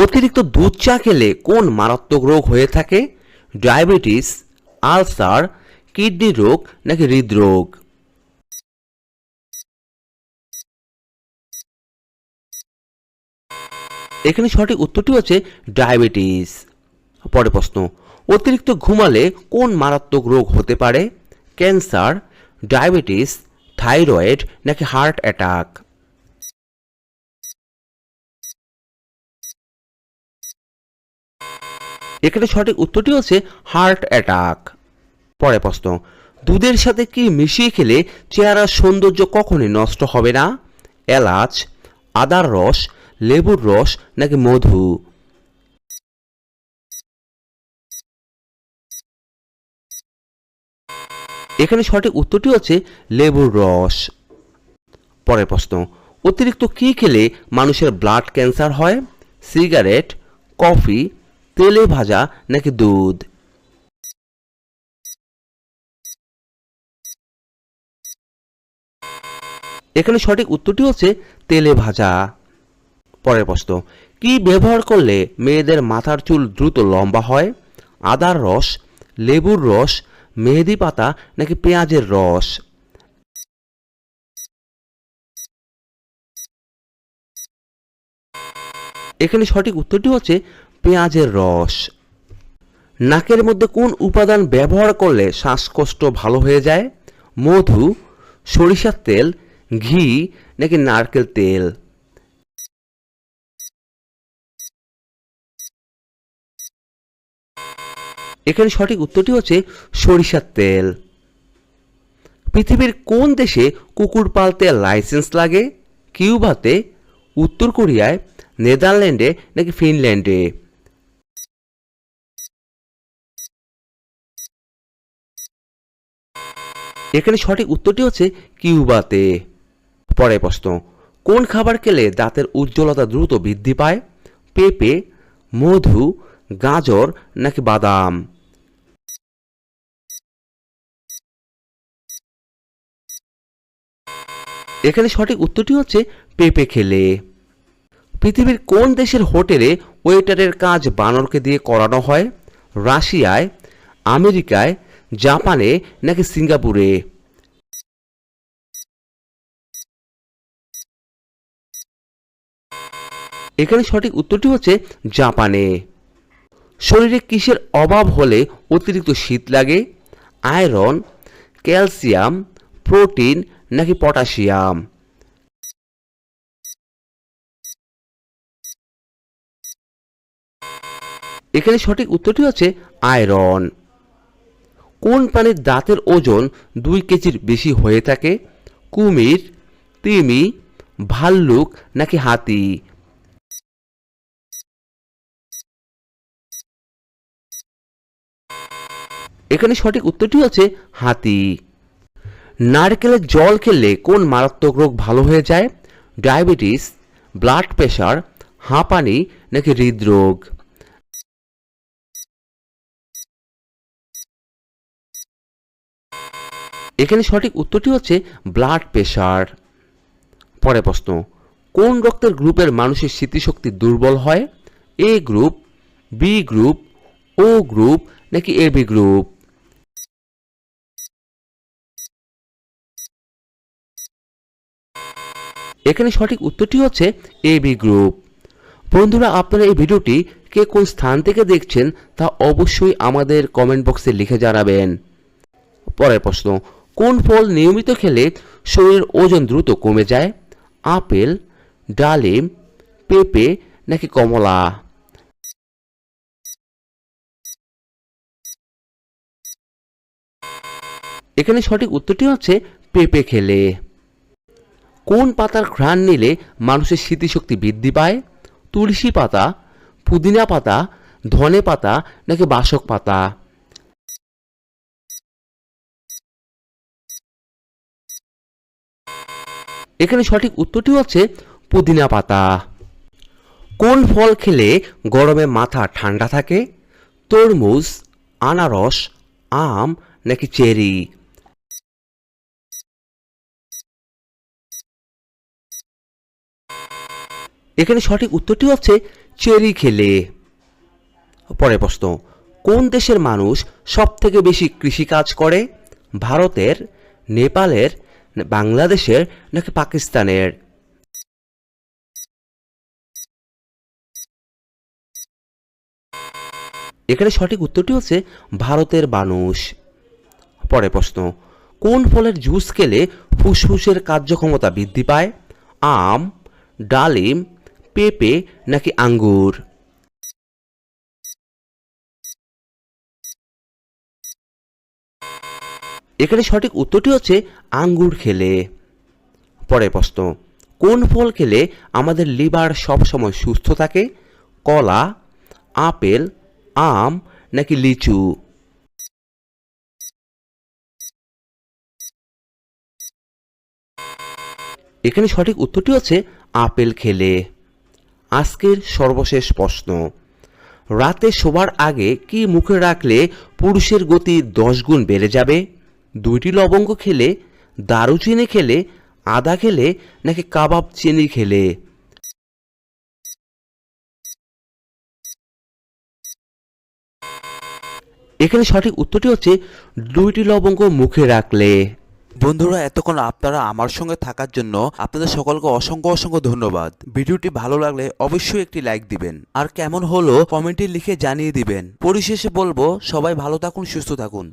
অতিরিক্ত দুধ চা খেলে কোন মারাত্মক রোগ হয়ে থাকে? ডায়াবেটিস, আলসার, কিডনি রোগ নাকি হৃদরোগ? এখানে সঠিক উত্তরটি হচ্ছে ডায়াবেটিস। পরে প্রশ্ন, অতিরিক্ত ঘুমালে কোন মারাত্মক রোগ হতে পারে? ক্যান্সার, ডায়াবেটিস, থাইরয়েড নাকি হার্ট অ্যাটাক? এখানে সঠিক উত্তরটি হচ্ছে হার্ট অ্যাটাক পরে প্রশ্ন, দুধের সাথে কি মিশিয়ে খেলে চেহারার সৌন্দর্য কখনই নষ্ট হবে না? এলাচ, আদার রস, লেবুর রস নাকি মধু? এখানে সঠিক উত্তরটি হচ্ছে লেবুর রস। পরের প্রশ্ন, অতিরিক্ত কি খেলে মানুষের ব্লাড ক্যান্সার হয়? সিগারেট কফি তেলে ভাজা নাকি দুধ? এখানে সঠিক উত্তরটি হচ্ছে তেলে ভাজা। পরের প্রশ্ন, কি ব্যবহার করলে মেয়েদের মাথার চুল দ্রুত লম্বা হয়? আদার রস, লেবুর রস, মেহেদি পাতা নাকি পেঁয়াজের রস? এখানে সঠিক উত্তরটি হচ্ছে পেঁয়াজের রস। নাকের মধ্যে কোন উপাদান ব্যবহার করলে শ্বাসকষ্ট ভালো হয়ে যায়? মধু, সরিষার তেল, ঘি নাকি নারকেল তেল? এখানে সঠিক উত্তরটি হচ্ছে সরিষার তেল। পৃথিবীর কোন দেশে কুকুর পালতে লাইসেন্স লাগে? কিউবাতে, উত্তর কোরিয়ায়, নেদারল্যান্ডে নাকি ফিনল্যান্ডে? এখানে সঠিক উত্তরটি হচ্ছে কিউবাতে। পরের প্রশ্ন, কোন খাবার খেলে দাঁতের উজ্জ্বলতা দ্রুত বৃদ্ধি পায়? পেঁপে, মধু, গাজর নাকি বাদাম? এখানে সঠিক উত্তরটি হচ্ছে পেঁপে খেলে। পৃথিবীর কোন দেশের হোটেলে ওয়েটারের কাজ বানরকে দিয়ে করানো হয়? রাশিয়ায়, আমেরিকায় জাপানে নাকি সিঙ্গাপুরে? এখানে সঠিক উত্তরটি হচ্ছে জাপানে। শরীরে কিসের অভাব হলে অতিরিক্ত শীত লাগে? আয়রন, ক্যালসিয়াম, প্রোটিন নাকি পটাশিয়াম? এখানে সঠিক উত্তরটি হচ্ছে আয়রন। কোন প্রাণীর দাঁতের ওজন দুই কেজির বেশি হয়ে থাকে? কুমির, তিমি, ভাল্লুক নাকি হাতি? এখানে সঠিক উত্তরটি হচ্ছে হাতি। নারকেলের জল খেলে কোন মারাত্মক রোগ ভালো হয়ে যায়? ডায়াবেটিস, ব্লাড প্রেশার হাঁপানি নাকি হৃদরোগ? এখানে সঠিক উত্তরটি হচ্ছে ব্লাড প্রেশার পরে প্রশ্ন, কোন রক্তের গ্রুপের মানুষের স্মৃতিশক্তি দুর্বল হয়? A group B group O group নাকি এ বি গ্রুপ এখানে সঠিক উত্তরটি হচ্ছে এ বি গ্রুপ বন্ধুরা, আপনারা এই ভিডিওটি কে কোন স্থান থেকে দেখছেন তা অবশ্যই আমাদের কমেন্ট বক্সে লিখে জানাবেন। পরের প্রশ্ন কোন ফল নিয়মিত খেলে শরীরের ওজন দ্রুত কমে যায়? আপেল, ডালিম, পেঁপে নাকি কমলা? এখানে সঠিক উত্তরটি হচ্ছে পেঁপে খেলে। কোন পাতার ঘ্রাণ নিলে মানুষের স্মৃতিশক্তি বৃদ্ধি পায়? তুলসী পাতা, পুদিনা পাতা, ধনে পাতা নাকি বাসক পাতা? এখানে সঠিক উত্তরটি হচ্ছে পুদিনা পাতা। কোন ফল খেলে গরমে মাথা ঠান্ডা থাকে? তরমুজ, আনারস, আম নাকি চেরি? এখানে সঠিক উত্তরটি হচ্ছে চেরি খেলে। পরে প্রশ্ন, কোন দেশের মানুষ সব থেকে বেশি কৃষিকাজ করে? ভারতের, নেপালের বাংলাদেশের নাকি পাকিস্তানের? এখানে সঠিক উত্তরটি হচ্ছে ভারতের মানুষ পরে প্রশ্ন, কোন ফলের জুস খেলে ফুসফুসের কার্যক্ষমতা বৃদ্ধি পায়? আম, ডালিম, পেঁপে নাকি আঙ্গুর? এখানে সঠিক উত্তরটি হচ্ছে আঙ্গুর খেলে। পরের প্রশ্ন, কোন ফল খেলে আমাদের লিভার সবসময় সুস্থ থাকে? কলা, আপেল, আম নাকি লিচু? এখানে সঠিক উত্তরটি হচ্ছে আপেল খেলে। আজকের সর্বশেষ প্রশ্ন, রাতে শোবার আগে কি মুখে রাখলে পুরুষের গতি দশ গুণ বেড়ে যাবে? দুইটি লবঙ্গ খেলে দারুচিনি খেলে, আদা খেলে, নাকি কাবাব চিনি খেলে? এখানে সঠিক উত্তরটি হচ্ছে দুইটি লবঙ্গ মুখে রাখলে। বন্ধুরা, এতক্ষণ আপনারা আমার সঙ্গে থাকার জন্য আপনাদের সকলকে অসংখ্য অসংখ্য ধন্যবাদ। ভিডিওটি ভালো লাগলে অবশ্যই একটি লাইক দিবেন। আর কেমন হলো কমেন্টে লিখে জানিয়ে দিবেন। পরিশেষে বলব, সবাই ভালো থাকুন, সুস্থ থাকুন।